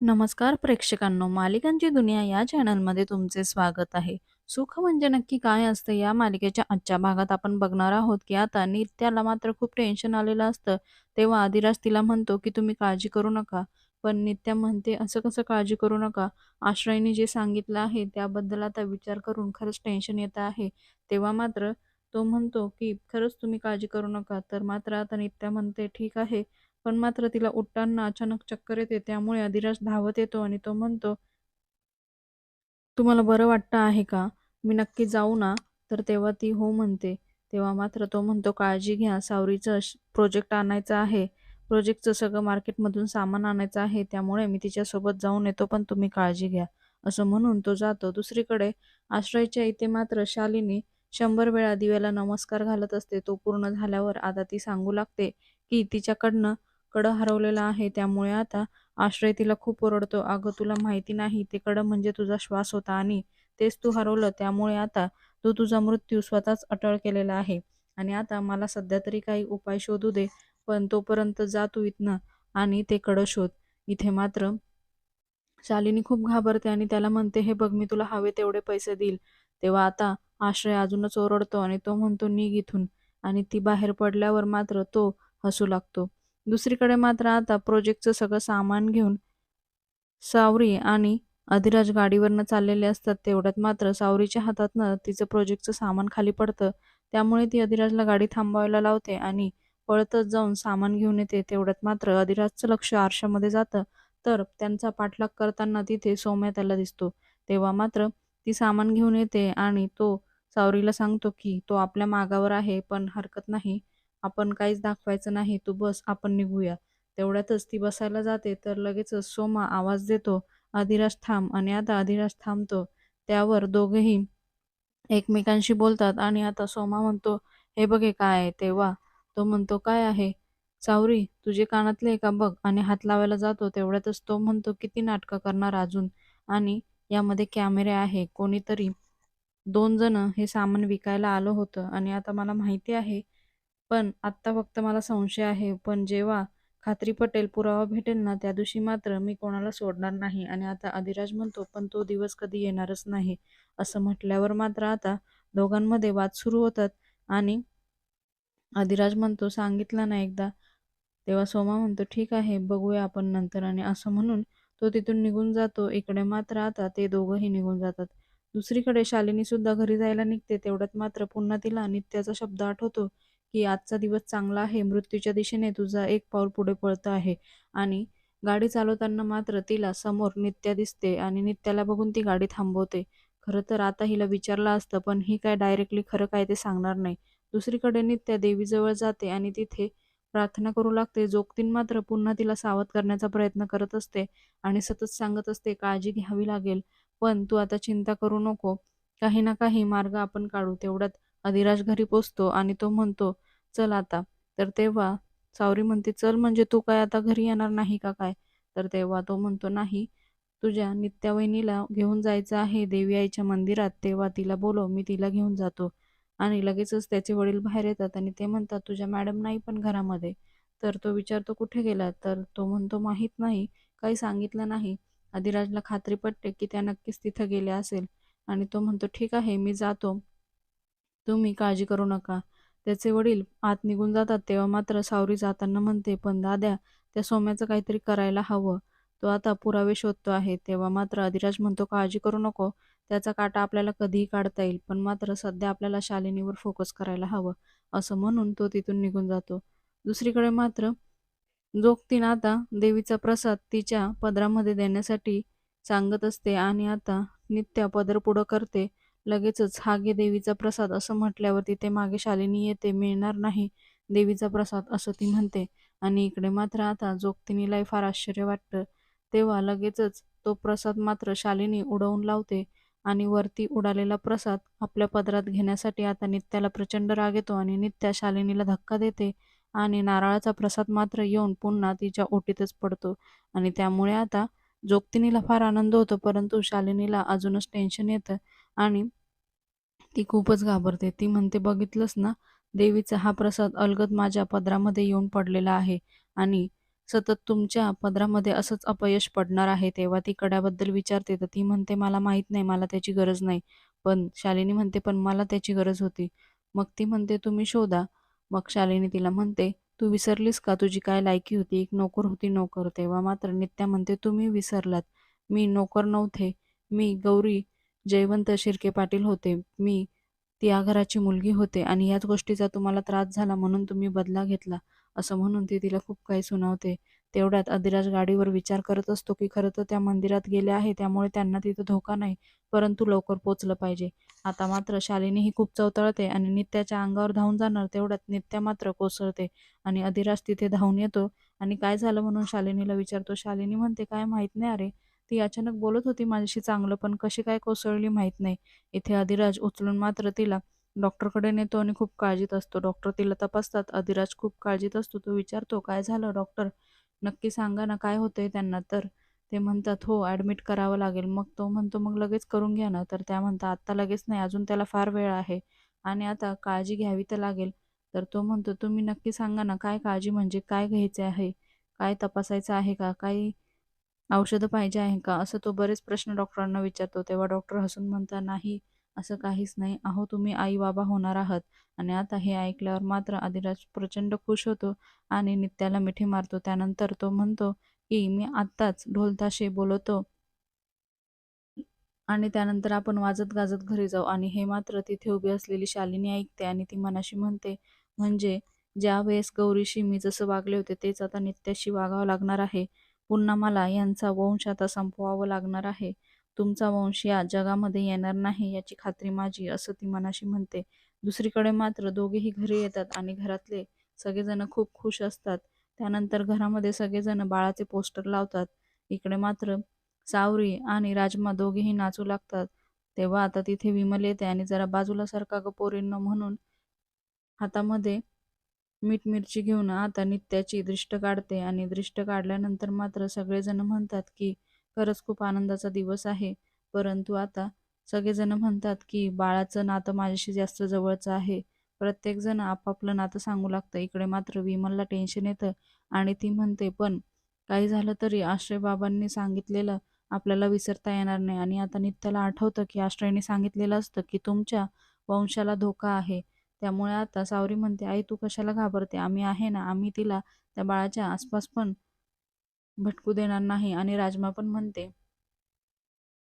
नमस्कार प्रेक्षकांनो, मालिकांची दुनिया या चॅनलमध्ये तुमचे स्वागत आहे. सुख म्हणजे नक्की काय असतं या मालिकेच्या आजच्या भागात आपण बघणार आहोत, की आता नित्याला मात्र खूप टेन्शन आलेलं असतं. तेव्हा आदिराज तिला म्हणतो, की तुम्ही काळजी करू नका. पण नित्या म्हणते, असं कसं काळजी करू नका? आश्रयने जे सांगितलं आहे त्याबद्दल आता विचार करून खरंच टेन्शन येत आहे. तेव्हा मात्र तो म्हणतो, की खरंच तुम्ही काळजी करू नका. तर मात्र आता नित्या म्हणते, ठीक आहे. पण मात्र तिला उठताना अचानक चक्कर येते. त्यामुळे अधिराज धावत येतो आणि तो म्हणतो, "तुम्हाला बरं वाटतं आहे का? मी नक्की जाऊ ना?" तर तेव्हा ती हो म्हणते. तेव्हा मात्र तो म्हणतो, "काळजी घ्या. सावरीचं प्रोजेक्ट आणायचं आहे. प्रोजेक्टचं सगळं मार्केटमधून सामान आणायचं आहे. त्यामुळे मी तिच्यासोबत जाऊन येतो, पण तुम्ही काळजी घ्या." असं म्हणून तो जातो. दुसरीकडे आश्रयच्या इथे मात्र शालिनी शंभर वेळा दिव्याला नमस्कार घालत असते. तो पूर्ण झाल्यावर आता ती सांगू लागते, की तिच्याकडनं कडं हरवलेलं आहे. त्यामुळे आता आश्रय तिला खूप ओरडतो. "अगं तुला माहिती नाही, ते कडं म्हणजे तुझा श्वास होता आणि तेच तू हरवलं. त्यामुळे आता तू तुझा मृत्यू स्वतःच अटळ केलेला आहे. आणि आता मला सध्या तरी काही उपाय शोधू दे. पण तोपर्यंत जा तू इथनं आणि ते कडं शोध." इथे मात्र शालिनी खूप घाबरते आणि त्याला म्हणते, "हे बघ, मी तुला हवे तेवढे पैसे देईल." तेव्हा आता आश्रय अजूनच ओरडतो आणि तो म्हणतो, "निघ इथून." आणि ती बाहेर पडल्यावर मात्र तो हसू लागतो. दुसरीकडे मात्र आता प्रोजेक्टचं सगळं सामान घेऊन सावरी आणि अधिराज गाडीवरनं चाललेले असतात. तेवढ्यात मात्र सावरीच्या हातातनं तिचं प्रोजेक्टचं सामान खाली पडतं. त्यामुळे ती अधिराजला गाडी थांबवायला लावते आणि पळतच जाऊन सामान घेऊन येते. तेवढ्यात मात्र अधिराजचं लक्ष आरशामध्ये जातं. तर त्यांचा पाठलाग करताना तिथे सौम्या त्याला दिसतो. तेव्हा मात्र ती सामान घेऊन येते आणि तो सावरीला सांगतो, की तो आपल्या मागावर आहे, पण हरकत नाही. आपण काहीच दाखवायचं नाही. तू बस, आपण निघूया. तेवढ्यातच ती बसायला जाते, तर लगेचच सोमा आवाज देतो, "अधिराज थांब" आणि आता अधिराज थांबतो. त्यावर दोघेही एकमेकांशी बोलतात आणि आता सोमा म्हणतो, "हे बघे काय आहे?" तेव्हा तो म्हणतो, "काय आहे?" चावरी तुझे कानातले का बघ" आणि हात लावायला जातो. तेवढ्यातच तो म्हणतो, "किती नाटकं करणार अजून? आणि यामध्ये कॅमेरे आहे. कोणीतरी दोन जण हे सामान विकायला आलं होतं आणि आता मला माहिती आहे पण आत्ता फक्त मला संशय आहे. पण जेव्हा खात्री पटेल, पुरावा भेटेल ना, त्या दिवशी मात्र मी कोणाला सोडणार नाही. आणि आता अधिराज म्हणतो, पण तो दिवस कधी येणारच नाही. असं म्हटल्यावर मात्र आता दोघांमध्ये वाद सुरू होतात आणि अधिराज म्हणतो, सांगितला ना एकदा. तेव्हा सोमा म्हणतो, ठीक आहे, बघूया आपण नंतर. आणि असं म्हणून तो तिथून निघून जातो. इकडे मात्र आता ते दोघंही निघून जातात. दुसरीकडे शालिनी सुद्धा घरी जायला निघते. तेवढ्यात मात्र पुन्हा तिला नित्याचा शब्द आठवतो, की आजचा दिवस चांगला आहे. मृत्यूच्या दिशेने तुझा एक पाऊल पुढे पळतं आहे. आणि गाडी चालवताना मात्र तिला समोर नित्या दिसते आणि नित्याला बघून ती गाडी थांबवते. खरं तर आता हिला विचारलं असतं, पण ही काय डायरेक्टली खरं काय ते सांगणार नाही. दुसरीकडे नित्या देवीजवळ जाते आणि तिथे प्रार्थना करू लागते. जोगतीन मात्र पुन्हा तिला सावध करण्याचा प्रयत्न करत असते आणि सतत सांगत असते, काळजी घ्यावी लागेल. पण तू आता चिंता करू नको. काही ना काही मार्ग आपण काढू. तेवढ्यात अधिराज घरी पोचतो आणि तो म्हणतो, चल आता. तर तेव्हा सावरी म्हणते, चल म्हणजे तू काय आता घरी येणार नाही का काय? तर तेव्हा तो म्हणतो, नाही. तुझ्या नित्या वहिनीला घेऊन जायचं आहे देवी आईच्या मंदिरात. तेव्हा तिला बोलव, मी तिला घेऊन जातो. आणि लगेचच त्याचे वडील बाहेर येतात आणि ते म्हणतात, तुझ्या मॅडम नाही पण घरामध्ये. तर तो विचारतो, कुठे गेला? तर तो म्हणतो, माहीत नाही. काही सांगितलं नाही. अधिराजला खात्री पटते, की त्या नक्कीच तिथं गेल्या असेल. आणि तो म्हणतो, ठीक आहे, मी जातो. तुम्ही काळजी करू नका. त्याचे वडील आत निघून जातात. तेव्हा मात्र सावरी जाताना म्हणते, पण दाद्या, त्या सोम्याचं काहीतरी करायला हवं. तो आता पुरावे शोधतो आहे. तेव्हा मात्र अधिराज म्हणतो, काळजी करू नको. त्याचा काटा आपल्याला कधीही काढता येईल. पण मात्र सध्या आपल्याला शालिनीवर फोकस करायला हवं. असं म्हणून तो तिथून निघून जातो. दुसरीकडे मात्र जोगतीन आता देवीचा प्रसाद तिच्या पदरामध्ये देण्यासाठी सांगत असते आणि आता नित्या पदर पुढं करते. लगेचच हा गे देवीचा प्रसाद असं म्हटल्यावर तिथे मागे शालिनी येते. मिळणार नाही देवीचा प्रसाद असं ती म्हणते आणि इकडे मात्र आता जोगतिनीलाही फार आश्चर्य वाटतं. तेव्हा लगेचच तो प्रसाद मात्र शालिनी उडवून लावते आणि वरती उडालेला प्रसाद आपल्या पदरात घेण्यासाठी आता नित्याला प्रचंड राग येतो आणि नित्या शालिनीला धक्का देते आणि नारळाचा प्रसाद मात्र येऊन पुन्हा तिच्या ओटीतच पडतो आणि त्यामुळे आता जोगतिनीला फार आनंद होतो परंतु शालिनीला अजूनच टेन्शन येतं आणि ती खूपच घाबरते. ती म्हणते, बघितलंस ना, देवीचा हा प्रसाद अलगद माझ्या पदरामध्ये येऊन पडलेला आहे आणि सतत तुमच्या पदरामध्ये असंच अपयश पडणार आहे. तेव्हा ती कड्याबद्दल विचारते तर ती म्हणते मला माहीत नाही मला त्याची गरज नाही. पण शालिनी म्हणते पण मला त्याची गरज होती. मग ती म्हणते तुम्ही शोधा. मग शालिनी तिला म्हणते तू विसरलीस का? तुझी काय लायकी होती? एक नोकर होती नोकर. तेव्हा मात्र नित्या म्हणते तुम्ही विसरलात. मी नोकर नव्हते. मी गौरी जयवंत शिर्के पाटील होते. मी ती या घराची मुलगी होते आणि याच गोष्टीचा तुम्हाला त्रास झाला म्हणून तुम्ही बदला घेतला असं म्हणून ती तिला खूप काही सुनावते. तेवढ्यात अधिराज गाडीवर विचार करत असतो की खरं तर त्या मंदिरात गेले आहे त्यामुळे त्यांना तिथं धोका नाही परंतु लवकर पोचलं पाहिजे. आता मात्र शालिनी ही खूप चवतळते आणि नित्याच्या अंगावर धावून जाणार तेवढ्यात नित्या मात्र कोसळते आणि अधिराज तिथे धावून येतो. आणि काय झालं म्हणून शालिनीला विचारतो शालिनी म्हणते काय माहीत नाही अरे ती अचानक बोलत होती माझ्याशी चांगलं पण कशी काय कोसळली माहीत नाही. इथे अधिराज उचलून मात्र तिला डॉक्टरकडे नेतो आणि खूप काळजीत असतो. डॉक्टर तिला तपासतात. अधिराज खूप काळजीत असतो. तो विचारतो काय झालं डॉक्टर? नक्की सांगा ना काय होतंय त्यांना? तर ते म्हणतात हो ॲडमिट करावं लागेल. मग तो म्हणतो मग लगेच करून घ्या ना. तर त्या म्हणतात आत्ता लगेच नाही अजून त्याला फार वेळ आहे आणि आता काळजी घ्यावी तर लागेल. तर तो म्हणतो तुम्ही नक्की सांगा ना काय काळजी म्हणजे काय घ्यायचे आहे? काय तपासायचं आहे का? काही औषधं पाहिजे आहे का? असं तो बरेच प्रश्न डॉक्टरांना विचारतो. तेव्हा डॉक्टर हसून म्हणता नाही असं काहीच नाही. अहो तुम्ही आई बाबा होणार आहात. आणि आता हे ऐकल्यावर मात्र आदिराज प्रचंड खुश होतो आणि नित्याला मिठी मारतो. त्यानंतर तो म्हणतो की मी आत्ताच ढोलताशे बोलवतो आणि त्यानंतर आपण वाजत गाजत घरी जाऊ. आणि हे मात्र तिथे उभी असलेली शालिनी ऐकते आणि ती मनाशी म्हणते म्हणजे ज्या वेळेस गौरीशी मी जसं वागले होते तेच आता नित्याशी वागावं लागणार आहे. पुन्हा मला यांचा वंश आता संपवावं लागणार आहे. तुमचा वंश या जगामध्ये येणार नाही याची खात्री माझी असं ती मनाशी म्हणते. दुसरीकडे मात्र दोघेही घरी येतात आणि घरातले सगळेजण खूप खुश असतात. त्यानंतर घरामध्ये सगळेजण बाळाचे पोस्टर लावतात. इकडे मात्र सावरी आणि राजमा दोघेही नाचू लागतात. तेव्हा आता तिथे विमल येते आणि जरा बाजूला सारखा ग पोरींनो म्हणून हातामध्ये मीठ मिरची घेऊन आता नित्याची दृष्ट काढते आणि दृष्ट काढल्यानंतर मात्र सगळेजण म्हणतात की खरंच खूप आनंदाचा दिवस आहे. परंतु आता सगळेजण म्हणतात की बाळाचं नातं माझ्याशी जास्त जवळचं आहे. प्रत्येकजण आपापलं नातं सांगू लागतं. इकडे मात्र विमलला टेन्शन येतं आणि ती म्हणते पण काही झालं तरी आश्रय बाबांनी सांगितलेलं आपल्याला विसरता येणार नाही. आणि आता नित्याला आठवतं की आश्रयने सांगितलेलं असतं की तुमच्या वंशाला धोका आहे. त्यामुळे आता सावरी म्हणते आई तू कशाला घाबरते? आम्ही आहे ना आम्ही तिला त्या बाळाच्या आसपास पण भटकू देणार नाही. आणि राजमा पण म्हणते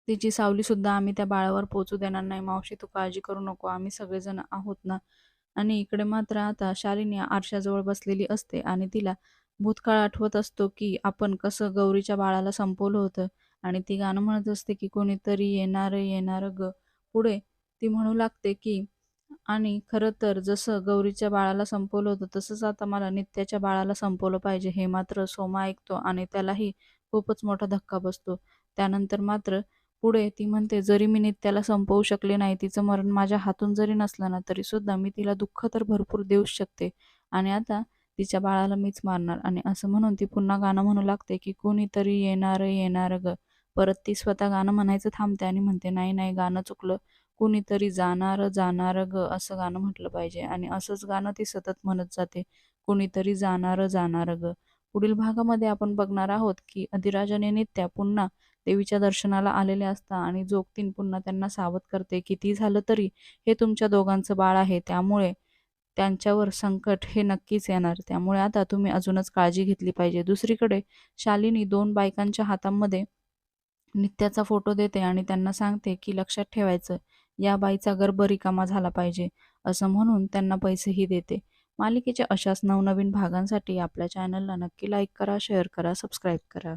तिची सावली सुद्धा आम्ही त्या बाळावर पोचू देणार नाही. मावशी तू काळजी करू नको. आम्ही सगळेजण आहोत ना. आणि इकडे मात्र आता शालिनी आरशाजवळ बसलेली असते आणि तिला भूतकाळ आठवत असतो की आपण कसं गौरीच्या बाळाला संपवलं होतं. आणि ती गाणं म्हणत असते की कोणीतरी येणार येणार ग. पुढे ती म्हणू लागते की आणि खरं तर जसं गौरीच्या बाळाला संपवलं होतं तसंच आता मला नित्याच्या बाळाला संपवलं पाहिजे हे मात्र सोमा ऐकतो आणि त्यालाही खूपच मोठा धक्का बसतो. त्यानंतर मात्र पुढे ती म्हणते जरी मी नित्याला संपवू शकले नाही तिचं मरण माझ्या हातून जरी नसलं ना तरी सुद्धा मी तिला दुःख तर भरपूर देऊच शकते आणि आता तिच्या बाळाला मीच मारणार. आणि असं म्हणून ती पुन्हा गाणं म्हणू लागते की कोणीतरी येणार येणार ग. परत ती स्वतः गाणं म्हणायचं थांबते आणि म्हणते नाही नाही गाणं चुकलं. कुणीतरी जाणार जाणार ग असं गाणं म्हटलं पाहिजे. आणि असंच गाणं ती सतत म्हणत जाते. कुणीतरी जाणार जाणार ग. पुढील भागामध्ये आपण बघणार आहोत की अधिराजाने नित्या पुन्हा देवीच्या दर्शनाला आलेले असता आणि जोगतीन पुन्हा त्यांना सावध करते किती झालं तरी हे तुमच्या दोघांचं बाळ आहे. त्यामुळे त्यांच्यावर संकट हे नक्कीच येणार. त्यामुळे आता तुम्ही अजूनच काळजी घेतली पाहिजे. दुसरीकडे शालिनी दोन बायकांच्या हातामध्ये नित्याचा फोटो देते आणि त्यांना सांगते की लक्षात ठेवायचं या बाईचा गर्भ रिकामा झाला पाहिजे असं म्हणून त्यांना पैसेही देते. मालिकेच्या अशाच नवनवीन भागांसाठी आपल्या चॅनलला नक्की लाईक करा शेअर करा सबस्क्राईब करा.